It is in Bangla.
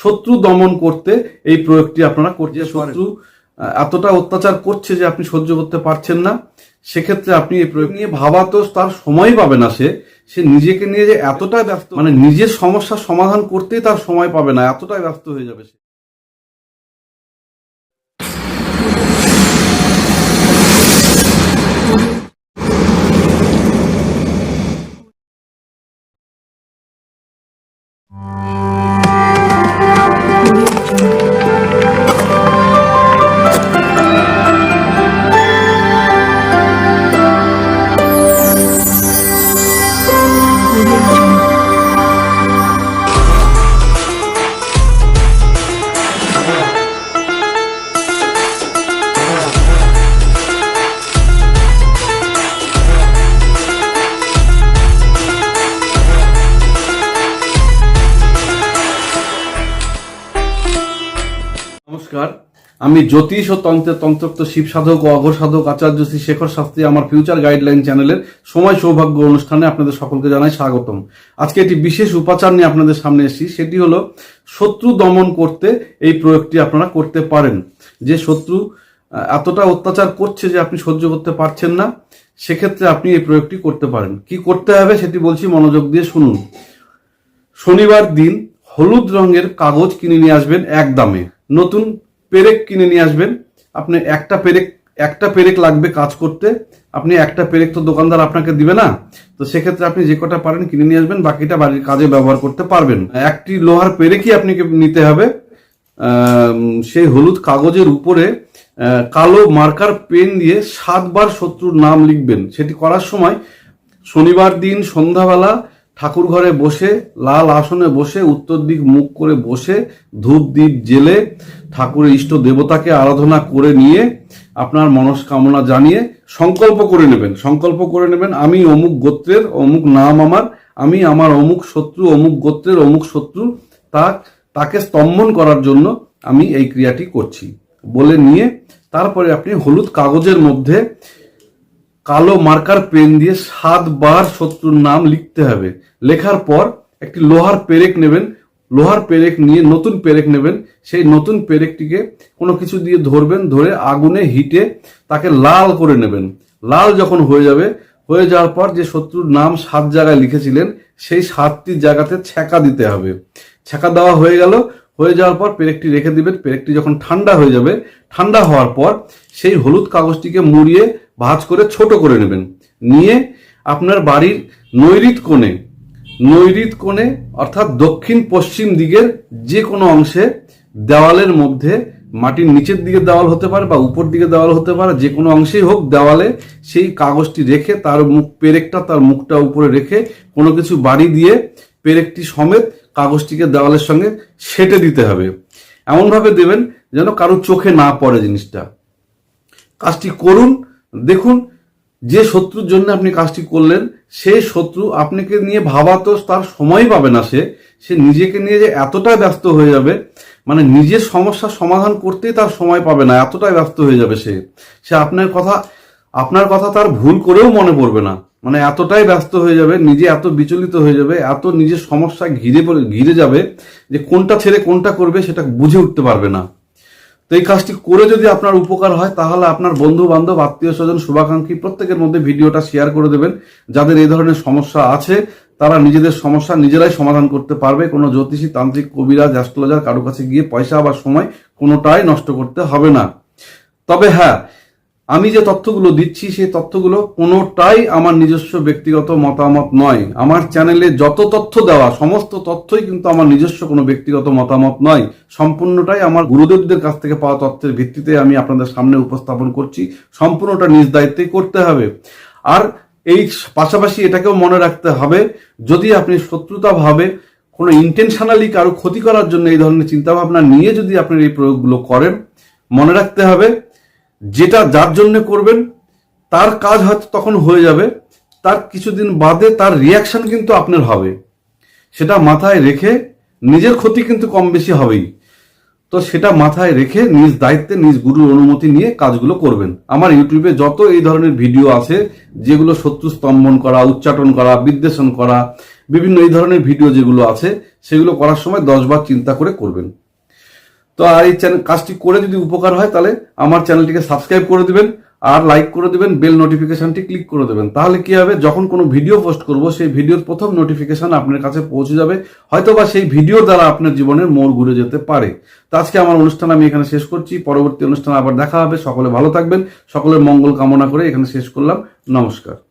শত্রু দমন করতে এই প্রয়োগটি আপনারা করছে শত্রু এতটা অত্যাচার করছে যে আপনি সহ্য করতে পারছেন না। সেক্ষেত্রে আপনি এই প্রয়োগ নিয়ে ভাবা তো তার সময় পাবে না সে। সে নিজেকে নিয়ে যে এতটা ব্যস্ত মানে নিজের সমস্যার সমাধান করতেই তার সময় পাবে না এতটাই ব্যস্ত হয়ে যাবে সে। নমস্কার আমি জ্যোতিষ ও তন্ত্রের তন্ত্রোক্ত শিব সাধক ও অঘর সাধক আচার্য শ্রী শেখর শাস্ত্রী আমার ফিউচার গাইডলাইন চ্যানেলের সময় সৌভাগ্য অনুষ্ঠানে আপনাদের সকলকে জানাই স্বাগতম। আজকে একটি বিশেষ উপাচার নিয়ে আপনাদের সামনে এসেছি, সেটি হলো শত্রু দমন করতে এই প্রয়োগটি আপনারা করতে পারেন। যে শত্রু এতটা অত্যাচার করছে যে আপনি সহ্য করতে পারছেন না, সেক্ষেত্রে আপনি এই প্রয়োগটি করতে পারেন। কি করতে হবে সেটি বলছি, মনোযোগ দিয়ে শুনুন। শনিবার দিন হলুদ রঙের কাগজ কিনে নিয়ে আসবেন এক দামে। নতুন পেরেক কিনে নিয়ে আসবেন। আপনি একটা পেরেক একটা পেরেক লাগবে কাজ করতে। আপনি একটা পেরেক তো দোকানদার আপনাকে দিবে না। তো সেক্ষেত্রে আপনি যে কটা পারেন কিনে নিয়ে আসবেন, বাকিটা বাড়ির কাজে ব্যবহার করতে পারবেন। একটি লোহার পেরেকই আপনাকে নিতে হবে। সেই হলুদ কাগজের উপরে কালো মার্কার পেন দিয়ে সাতবার শত্রুর নাম লিখবেন। সেটি করার সময় শনিবার দিন সন্ধ্যাবেলা ঠাকুর ঘরে বসে, লাল আসনে বসে, উত্তর দিক মুখ করে বসে, ধূপ দ্বীপ জেলে ঠাকুরের ইষ্ট দেবতাকে আরাধনা করে নিয়ে আপনার মনস্কামনা জানিয়ে সংকল্প করে নেবেন। সংকল্প করে নেবেন, আমি অমুক গোত্রের, অমুক নাম আমার, আমি আমার অমুক শত্রু, অমুক গোত্রের, অমুক শত্রু, তা, তাকে স্তম্ভন করার জন্য আমি এই ক্রিয়াটি করছি। বলে নিয়ে তারপরে আপনি হলুদ কাগজের মধ্যে কালো মার্কার পেন দিয়ে সাতবার শত্রুর নাম লিখতে হবে। লেখার পর একটি লোহার পেরেক নেবেন। লোহার পেরেক নিয়ে নতুন পেরেক নেবেন। সেই নতুন পেরেকটিকে কোনো কিছু দিয়ে ধরবেন, ধরে আগুনে হিটে তাকে লাল করে নেবেন। লাল যখন হয়ে যাবে, হয়ে যাওয়ার পর যে শত্রুর নাম সাত জায়গায় লিখেছিলেন, সেই সাতটি জায়গাতে ছ্যাঁকা দিতে হবে। ছ্যাঁকা দেওয়া হয়ে গেল। হয়ে যাওয়ার পর পেরেকটি রেখে দিবেন। পেরেকটি যখন ঠান্ডা হয়ে যাবে, ঠান্ডা হওয়ার পর সেই হলুদ কাগজটিকে মুড়িয়ে ভাঁজ করে ছোট করে নেবেন। নিয়ে আপনার বাড়ির নৈরিত কোণে নৈরিত কোণে অর্থাৎ দক্ষিণ পশ্চিম দিকের যে কোনো অংশে দেওয়ালের মধ্যে মাটির নিচের দিকে দেওয়াল হতে পারে বা উপর দিকে দেওয়াল হতে পারে, যে কোনো অংশেই হোক দেওয়ালে সেই কাগজটি রেখে তার মুখ, পেরেকটা তার মুখটা উপরে রেখে কোনো কিছু বাড়ি দিয়ে পেরেকটি সমেত কাগজটিকে দেওয়ালের সঙ্গে সেটে দিতে হবে। এমনভাবে দেবেন যেন কারও চোখে না পড়ে জিনিসটা। কাজটি করুন দেখুন, যে শত্রুর জন্য আপনি কাজটি করলেন সেই শত্রু আপনাকে নিয়ে ভাবা তো তার সময় পাবে না সে। সে নিজেকে নিয়ে যে এতটাই ব্যস্ত হয়ে যাবে মানে নিজের সমস্যার সমাধান করতেই তার সময় পাবে না, এতটাই ব্যস্ত হয়ে যাবে সে। সে আপনার কথা আপনার কথা তার ভুল করেও মনে পড়বে না। মানে এতটাই ব্যস্ত হয়ে যাবে, নিজে এত বিচলিত হয়ে যাবে, এত নিজের সমস্যা ঘিরে ঘিরে যাবে যে কোনটা ছেড়ে কোনটা করবে সেটা বুঝে উঠতে পারবে না। তো এই কাজটি করে যদি আপনার উপকার হয়, তাহলে আপনার বন্ধু বান্ধব আত্মীয় স্বজন শুভাকাঙ্ক্ষী প্রত্যেকের মধ্যে ভিডিওটা শেয়ার করে দেবেন। যাদের এই ধরনের সমস্যা আছে, তারা নিজেদের সমস্যা নিজেরাই সমাধান করতে পারবে। কোনো জ্যোতিষী, তান্ত্রিক, কবিরাজ অ্যাস্ট্রোলজার কারও কাছে গিয়ে পয়সা বা সময় কোনোটাই নষ্ট করতে হবে না। তবে হ্যাঁ আমি যে তথ্যগুলো দিচ্ছি, সেই তথ্যগুলো কোনোটাই আমার নিজস্ব ব্যক্তিগত মতামত নয়। আমার চ্যানেলে যত তথ্য দেওয়া, সমস্ত তথ্যই কিন্তু আমার নিজস্ব কোনো ব্যক্তিগত মতামত নয়। সম্পূর্ণটাই আমার গুরুদেবদের কাছ থেকে পাওয়া তথ্যের ভিত্তিতে আমি আপনাদের সামনে উপস্থাপন করছি। সম্পূর্ণটা নিজ দায়িত্বেই করতে হবে। আর এই পাশাপাশি এটাকেও মনে রাখতে হবে, যদি আপনি শত্রুতা ভাবে কোনো ইন্টেনশনালি কারও ক্ষতি করার জন্য এই ধরনের চিন্তাভাবনা নিয়ে যদি আপনি এই প্রয়োগগুলো করেন, মনে রাখতে হবে যেটা যার জন্য করবেন, তার কাজ হয়তো তখন হয়ে যাবে, তার কিছুদিন বাদে তার রিয়াকশন কিন্তু আপনার হবে। সেটা মাথায় রেখে নিজের ক্ষতি কিন্তু কম বেশি হবেই। তো সেটা মাথায় রেখে নিজ দায়িত্বে, নিজ গুরুর অনুমতি নিয়ে কাজগুলো করবেন। আমার ইউটিউবে যত এই ধরনের ভিডিও আছে, যেগুলো শত্রু স্তম্ভন করা, উচ্চাটন করা বিদ্বেষণ করা, বিভিন্ন এই ধরনের ভিডিও যেগুলো আছে, সেগুলো করার সময় দশবার চিন্তা করে করবেন। তো আর এই চ্যানেল কাজটি করে যদি উপকার হয়, তাহলে আমার চ্যানেলটিকে সাবস্ক্রাইব করে দিবেন, আর লাইক করে দিবেন বেল নোটিফিকেশনটি ক্লিক করে দেবেন। তাহলে কি হবে, যখন কোনো ভিডিও পোস্ট করব, সেই ভিডিওর প্রথম নোটিফিকেশন আপনার কাছে পৌঁছে যাবে হয়তো বা সেই ভিডিওর দ্বারা আপনার জীবনের মোড় ঘুরে যেতে পারে। তো আজকে আমার অনুষ্ঠান আমি এখানে শেষ করছি। পরবর্তী অনুষ্ঠান আবার দেখা হবে। সকলে ভালো থাকবেন। সকলের মঙ্গল কামনা করে এখানে শেষ করলাম। নমস্কার।